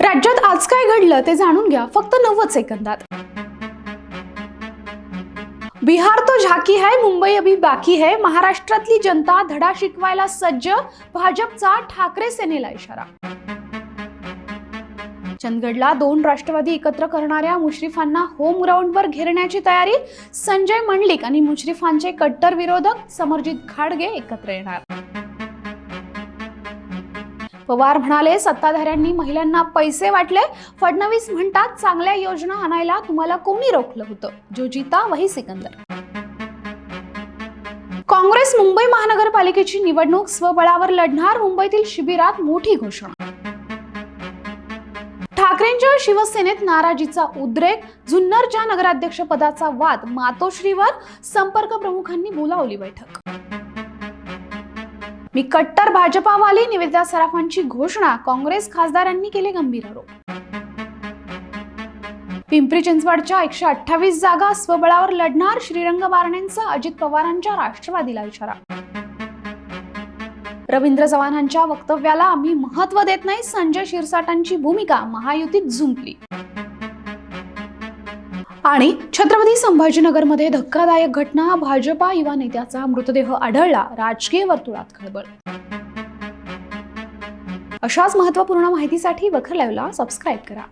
राज्यात आज काय घडलं ते जाणून घ्या. फक्त नव्वद सेकंदात. बिहार तो झाकी है मुंबई अभी बाकी है. महाराष्ट्रातली जनता धडा शिकवायला सज्ज. भाजपचा ठाकरे सेनेला इशारा. चंदगडला दोन राष्ट्रवादी एकत्र करणाऱ्या मुश्रीफांना होम ग्राउंडवर घेरण्याची तयारी. संजय मंडलिक आणि मुश्रीफांचे कट्टर विरोधक समरजित खाडगे एकत्र येणार. पवार म्हणाले सत्ताधाऱ्यांनी महिलांना पैसे वाटले. फडणवीस म्हणतात चांगल्या योजना आणायला तुम्हाला कोणी रोखलं होतं? जोजिता वही सिकंदर. काँग्रेस मुंबई महानगरपालिकेची निवडणूक स्वबळावर लढणार मुंबईतील शिबिरात मोठी घोषणा. ठाकरेंच्या शिवसेनेत नाराजीचा उद्रेक जुन्नरच्या नगराध्यक्षपदाचा वाद मातोश्रीवर संपर्क प्रमुखांनी बोलावली बैठक. मी कट्टर भाजपावाली निवेदिता सराफांची घोषणा काँग्रेस खासदारांनी केले गंभीर आरोप. पिंपरी चिंचवडच्या एकशे अठ्ठावीस जागा स्वबळावर लढणार श्रीरंग बारणेंचा अजित पवारांच्या राष्ट्रवादीला इशारा. रवींद्र चव्हाणांच्या वक्तव्याला आम्ही महत्त्व देत नाही संजय शिरसाटांची भूमिका महायुतीत झुंपली आणि छत्रपती संभाजीनगरमध्ये धक्कादायक घटना. भाजपा युवा नेत्याचा मृतदेह आढळला. राजकीय वर्तुळात खळबळ. अशाच महत्त्वपूर्ण माहितीसाठी वखर लाईव्हला सबस्क्राईब करा.